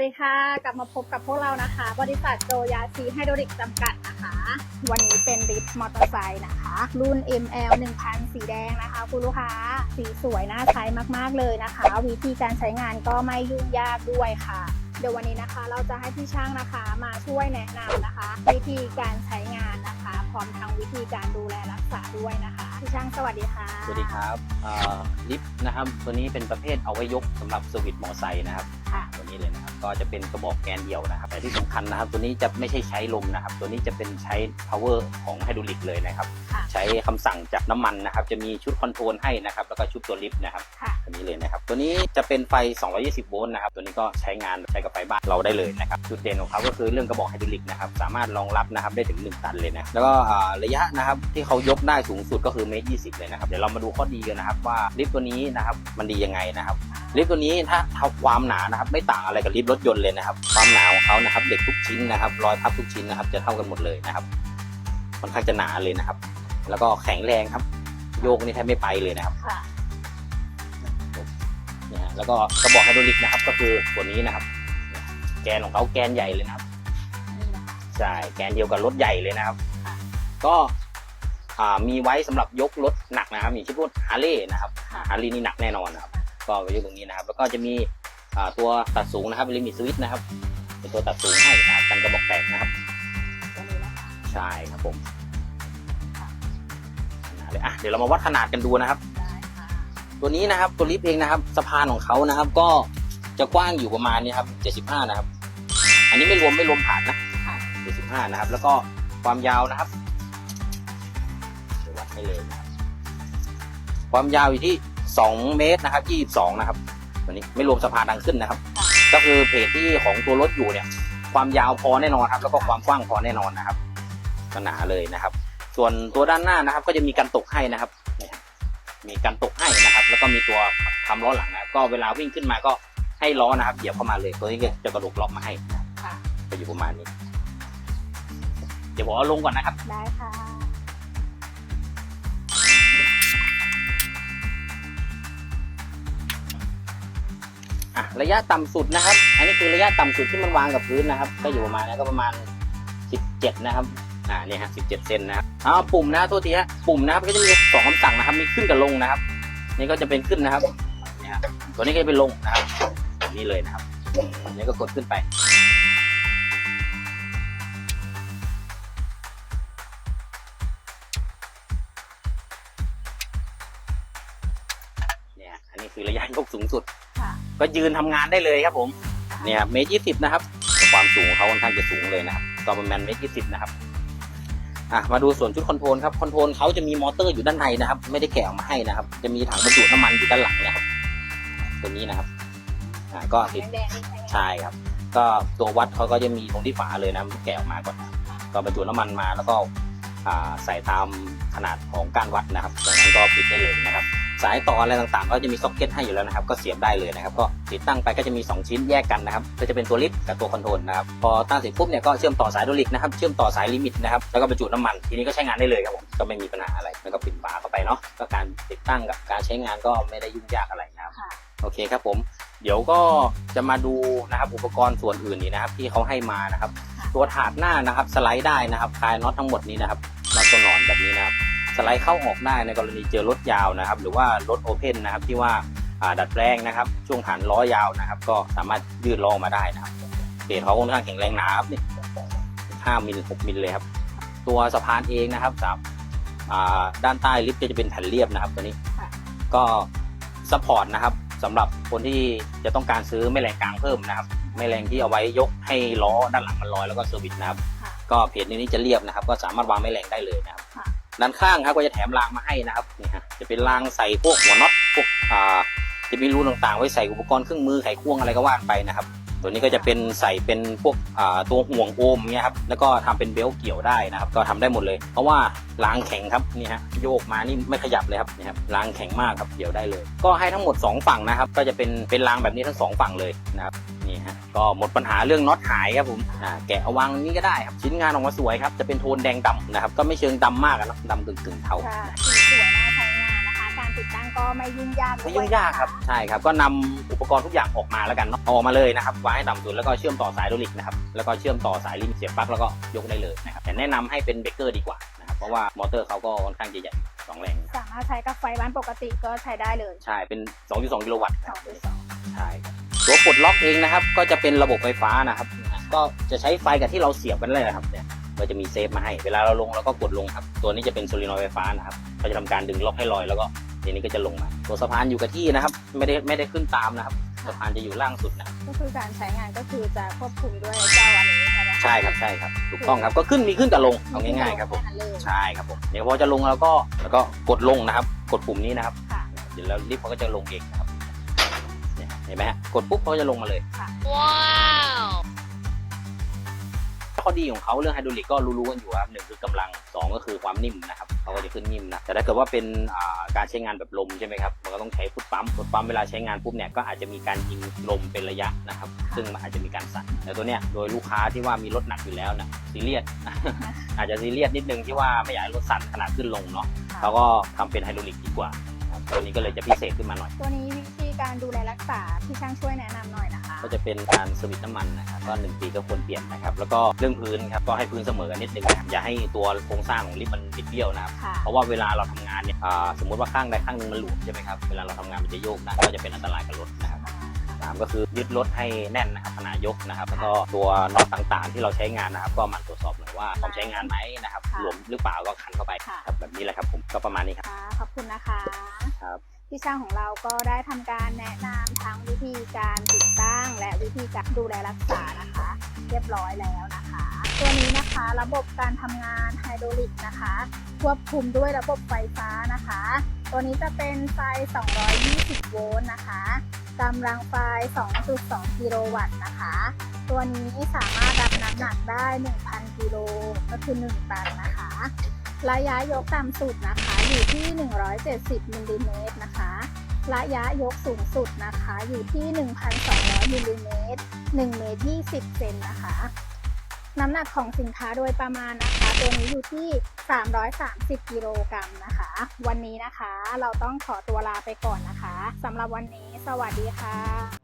วัสดีค่ะ กลับมาพบกับพวกเรานะคะ บริษัทโจยาซีไฮโดริกจำกัดนะคะ วันนี้เป็นลิฟต์มอเตอร์ไซค์นะคะ รุ่น ML 1000 สีแดงนะคะ คุณลูกค้า สีสวยน่าใช้มากๆเลยนะคะ วิธีการใช้งานก็ไม่ยุ่งยากด้วยค่ะ เดี๋ยววันนี้นะคะ เราจะให้พี่ช่างนะคะมาช่วยแนะนำนะคะ วิธีการใช้งานนะคะ พร้อมทั้งวิธีการดูแลรักษาด้วยนะคะพี่ช่างสวัสดีค่ะ สวัสดีครับลิฟต์นะครับ ตัวนี้เป็นประเภทเอาไว้ยกสำหรับสวิตช์มอไซค์นะครับค่ะ ตัวนี้เลยนะครับ ก็จะเป็นกระบอกแกนเดียวนะครับแต่ที่สำคัญนะครับ ตัวนี้จะไม่ใช่ใช้ลมนะครับ ตัวนี้จะเป็นใช้ power ของไฮดรอลิกเลยนะครับ ค่ะ ใช้คำสั่งจากน้ำมันนะครับ จะมีชุดคอนโทรลให้นะครับ แล้วก็ชุดตัวลิฟต์นะครับ ค่ะ ตัวนี้เลยนะครับ ตัวนี้จะเป็นไฟ 220 โวลต์นะครับ ตัวนี้ก็ใช้งานใช้กับไฟบ้านเราได้เลยนะครับ จุดเด่นของเขาก็คือเรื่องกระบอกไฮดรอลิกนะครับ สามารถรองรับนะครับได้ถึง 1 ตันเลยนะ แล้วก็อ่าระยะนะครับที่เขายกได้สูงสุดก็คือเมตร20เลยนะครับ เดี๋ยวเรามาดูข้อดีกันนะครับว่าลิฟต์ตัวนี้นะครับมันดียังไงนะครับ ลิฟต์ตัวนี้ถ้าเท่าความหนานะครับไม่ต่างอะไรกับลิฟต์รถยนต์เลยนะครับ ความหนาของเขานะครับเหล็กทุกชิ้นนะครับรอยพับทุกชิ้นนะครับ จะเท่ากันหมดเลยนะครับค่อนข้างจะหนาเลยนะครับ แล้วก็แข็งแรงครับ โยกนี่แทบไม่ไปเลยนะครับค่ะเนี่ยฮะแล้วก็กระบอกไฮดรอลิกนะครับ ก็คือตัวนี้นะครับ แกนของเขาแกนใหญ่เลยนะครับนี่นะคะใช่แกนเดียวกับรถใหญ่เลยนะครับค่ะก็อ่ามีไว้สำหรับยกรถหนักนะครับอย่างเช่นพวกฮาร์เลย์นะครับค่ะฮาร์เลย์นี่หนักแน่นอนนะครับ ก็ไว้อยู่ตรงนี้นะครับ แล้วก็จะมีอ่า ตัวตัดสูงนะครับลิมิตสวิตนะครับ เป็นตัวตัดสูงให้นะครับกันกระบอกแตกนะครับตัวนี้นะคะใช่ครับผมเลยอะเดี๋ยวเรามาวัดขนาดกันดูนะครับได้ค่ะตัวนี้นะครับตัวลิฟต์เองนะครับสะพานของเขานะครับ ก็จะกว้างอยู่ประมาณนี้ครับ75 นะครับ อันนี้ไม่รวมไม่รวมฐานนะค่ะ75 นะครับ แล้วก็ความยาวนะครับเดี๋ยววัดให้เลยนะครับ ความยาวอยู่ที่ 2 เมตรนะครับ22 นะครับ ตัวนี้ไม่รวมสะพานทางขึ้นนะครับค่ะก็คือเพจที่ของตัวรถอยู่เนี่ย ความยาวพอแน่นอนครับ แล้วก็ความกว้างพอแน่นอนนะครับก็หนาเลยนะครับ ส่วนตัวด้านหน้านะครับ ก็จะมีการตกให้นะครับเนี่ยครับมีการตกให้นะครับ แล้วก็มีตัวทำล้อหลังนะครับก็เวลาวิ่งขึ้นมาก็ให้ล้อนะครับเหยียบเข้ามาเลยตัวนี้จะกระดกล็อกมาให้นะครับค่ะจะอยู่ประมาณนี้ เดี๋ยวผมเอาลงก่อนนะครับ ได้ค่ะ อะระยะต่ำสุดนะครับ อันนี้คือระยะต่ำสุดที่มันวางกับพื้นนะครับก็อยู่ประมาณนี้ก็ประมาณ 17 นะครับอ่านี่ฮะ17เซนนะครับอ้าปุ่มนะโทษทีฮะปุ่มนะครับก็จะมีสองคำสั่งนะครับ มีขึ้นกับลงนะครับ นี่ก็จะเป็นขึ้นนะครับเนี่ยฮะตัวนี้ก็จะเป็นลงนะครับนี้เลยนะครับนนี้ก็กดขึ้นไปเนี่ยอันนี้คือระยะยกสูงสุด ก็ยืนทำงานได้เลยครับผมเนี่ยเมตรยี่สิบนะครับ ความสูงของเขาค่อนข้างจะสูงเลยนะครับก็ประมาณเมตรยี่สิบนะครับอะมาดูส่วนชุดคอนโทรลครับคอนโทรลเขาจะมีมอเตอร์อยู่ด้านในนะครับ ไม่ได้แกะออกมาให้นะครับ จะมีถังบรรจุน้ำมันอยู่ด้านหลังนะครับ ตัวนี้นะครับอ่าก็ติดแดงๆนี่ใช่ไหมใช่ครับ ก็ตัววัดเขาก็จะมีตรงที่ฝาเลยนะแกะออกมาก่อนนะก็บรรจุน้ำมันมาแล้วก็อ่า ใส่ตามขนาดของการวัดนะครับจากนั้นก็ปิดได้เลยนะครับ สายต่ออะไรต่างๆ ก็จะมีซ็อกเก็ตให้อยู่แล้วนะครับ ก็เสียบได้เลยนะครับ ก็ติดตั้งไปก็จะมี 2 ชิ้นแยกกันนะครับ ก็จะเป็นตัวลิฟต์กับตัวคอนโทรลนะครับ พอตั้งเสร็จปุ๊บเนี่ยก็เชื่อมต่อสายโดลิกนะครับ เชื่อมต่อสายลิมิตนะครับ แล้วก็บรรจุน้ำมัน ทีนี้ก็ใช้งานได้เลยครับผม ก็ไม่มีปัญหาอะไร แล้วก็ปิดฝาเข้าไปเนาะ ก็การติดตั้งกับการใช้งานก็ไม่ได้ยุ่งยากอะไรนะครับค่ะโอเคครับผม เดี๋ยวก็จะมาดูนะครับอุปกรณ์ส่วนอื่นนี้นะครับที่เขาให้มานะครับ ตัวถาดหน้านะครับ สไลด์ได้นะครับคลายน็อตทั้งหมดนี้นะครับน็อตตัวหนอนแบบนี้นะครับ สไลด์เข้าออกได้ในกรณีเจอรถยาวนะครับ หรือว่ารถโอเพนนะครับที่ว่าอ่าดัดแปลงนะครับ ช่วงฐานล้อยาวนะครับ ก็สามารถยืดล้อออกมาได้นะครับเบรเขาค่อนข้างแข็งแรงหนาครับนี่ห้ามิลหกมิลเลยครับ ตัวสะพานเองนะครับสามอ่าด้านใต้ลิฟต์ก็จะเป็นแผ่นเรียบนะครับตัวนี้ค่ะก็ซัพพอร์ตนะครับสำหรับคนที่จะต้องการซื้อแม่แรงกลางเพิ่มนะครับ แม่แรงที่เอาไว้ยกให้ล้อด้านหลังมันลอยแล้วก็เซอร์วิสนะครับ ค่ะ ก็เพจนี้จะเรียบนะครับ ก็สามารถวางแม่แรงได้เลยนะครับ ค่ะ ด้านข้างครับก็จะแถมรางมาให้นะครับนี่ฮะจะเป็นรางใส่พวกหัวน็อตพวกอ่าจะมีรูต่างๆ ไว้ใส่อุปกรณ์เครื่องมือไขควงอะไรก็ว่านไปนะครับ ตัวนี้ก็จะเป็นใส่เป็นพวกอ่าตัวห่วงโอมเนี่ยครับแล้วก็ทำเป็นเบลต์เกี่ยวได้นะครับ ก็ทำได้หมดเลย เพราะว่ารางแข็งครับนี่ฮะโยกมานี่ไม่ขยับเลยครับนี่ครับรางแข็งมากครับเกี่ยวได้เลย ก็ให้ทั้งหมด2ฝั่งนะครับ ก็จะเป็นเป็นรางแบบนี้ทั้งสองฝั่งเลยนะครับนี่ฮะ ก็หมดปัญหาเรื่องน็อตหายครับผมอ่าแกะเอาวางนี้ก็ได้ครับชิ้นงานออกมาสวยครับจะเป็นโทนแดงดำนะครับก็ไม่เชิงดำมากอะเนอะดำกึ่งๆเทาค่ะสีสวยน่าใช้งานนะคะ การติดตั้งก็ไม่ยุ่งยากไม่ยุ่งยากครับใช่ครับก็นำอุปกรณ์ทุกอย่างออกมาแล้วกันเนาะเอาออกมาเลยนะครับวางให้ต่ำสุดแล้วก็เชื่อมต่อสายไฮดรอลิกนะครับแล้วก็เชื่อมต่อสายลิงก์เสียบปลั๊กแล้วก็ยกได้เลยนะครับแต่แนะนำให้เป็นเบรกเกอร์ดีกว่านะครับเพราะว่ามอเตอร์เขาก็ค่อนข้างจะใหญ่สองแรงสามารถใช้กับไฟบ้านปกติก็ใช้ได้เลย ใช่เป็น 2.2 กิโลวัตต์สองด้วยสองใช่ครับ ตัวปลดล็อกเองนะครับ ก็จะเป็นระบบไฟฟ้านะครับ ก็จะใช้ไฟกับที่เราเสียบกันเลยนะครับเนี่ยก็จะมีเซฟมาให้ เวลาเราลงเราก็กดลงครับ ตัวนี้จะเป็นโซลินอยด์ไฟฟ้านะครับก็จะทำการดึงล็อกให้ลอยแล้วก็ทีนี้ก็จะลงมาตัวสะพานอยู่กับที่นะครับ ไม่ได้ไม่ได้ขึ้นตามนะครับสะพานจะอยู่ล่างสุดนะครับก็คือการใช้งานก็คือจะควบคุมด้วยเจ้าอันนี้ใช่ไหมะใช่ครับใช่ครับถูกต้องครับก็ขึ้นมีขึ้นกับลงเอาง่ายๆครับผมแนั้นเลยใช่ครับผมเดี๋ยวพอจะลงเราก็แล้วก็กดลงนะครับ กดปุ่มนี้นะครับค่ะเดี๋ยวแล้วลิฟต์เขาก็จะลงเองนะครับ เนี่ยเห็นไหมฮะกดปุ๊บเขาก็จะลงมาเลยค่ะข้อดีของเขาเรื่องไฮดรอลิกก็รู้ๆกันอยู่ครับหนึ่งคือกำลังสองก็คือความนิ่มนะครับเขาก็จะขึ้นนิ่มนะแต่ถ้าเกิดว่าเป็นอ่าการใช้งานแบบลมใช่ไหมครับมันก็ต้องใช้ฟุตปั๊มฟุตปั๊มเวลาใช้งานปุ๊บเนี่ยก็อาจจะมีการยิงลมเป็นระยะนะครับซึ่งมันอาจจะมีการสั่นแต่ตัวเนี้ยโดยลูกค้าที่ว่ามีรถหนักอยู่แล้วนะซีเรียสอาจจะซีเรียสนิดนึงที่ว่าไม่อยากให้รถสั่นขนาดขึ้นลงเนาะเขาก็ทำเป็นไฮดรอลิกดีกว่าครับตัวนี้ก็เลยจะพิเศษขึ้นมาหน่อยตัวนี้วิธี การดูแลรักษาที่ช่างช่วยแนะนำหน่อยนะคะ ก็จะเป็นการสวิตช์น้ำมันนะครับก็หนึ่งปีก็ควรเปลี่ยนนะครับ แล้วก็เรื่องพื้นครับก็ให้พื้นเสมอกันนิดนึงนะครับอย่าให้ตัวโครงสร้างของลิฟต์มันบิดเบี้ยวนะครับ ค่ะ เพราะว่าเวลาเราทำงานเนี่ยอ่าสมมติว่าข้างใดข้างหนึงมันหลวมใช่ไหมครับเวลาเราทำงานมันจะโยกได้ก็จะเป็นอันตรายกับรถนะครับสามก็คือยึดรถให้แน่นนะครับขณะยกนะครับ แล้วก็ตัวน็อตต่างๆ ที่เราใช้งานนะครับ ก็หมันตรวจสอบหน่อยว่าพร้อมใช้งานไหมนะครับค่ะหลวมหรือเปล่าก็ขันเข้าไปค่ะ ครับแบบนี้แหละครับผมก็ประมาณนี้ครับ ค่ะขอบคุณนะคะ ครับ พี่ช่างของเราก็ได้ทำการแนะนำทั้งวิธีการติดตั้ง และวิธีการดูแลรักษานะคะ เรียบร้อยแล้วนะคะ ตัวนี้นะคะระบบการทำงานไฮดรอลิกนะคะ ควบคุมด้วยระบบไฟฟ้านะคะ ตัวนี้จะเป็นไฟ 220 โวลต์นะคะกำลังไฟ 2.2 กิโลวัตต์นะคะ ตัวนี้สามารถรับน้ำหนักได้ 1,000 กิโลก็คือ 1 ตันนะคะ ระยะยกต่ำสุดนะคะอยู่ที่ 170มิลลิเมตรนะคะ ระยะยกสูงสุดนะคะอยู่ที่ 1,200มิลลิเมตร1เมตร20เซนนะคะ น้ำหนักของสินค้าโดยประมาณนะคะ ตัวนี้อยู่ที่ 330กิโลกรัมนะคะ วันนี้นะคะเราต้องขอตัวลาไปก่อนนะคะสำหรับวันนี้สวัสดีค่ะ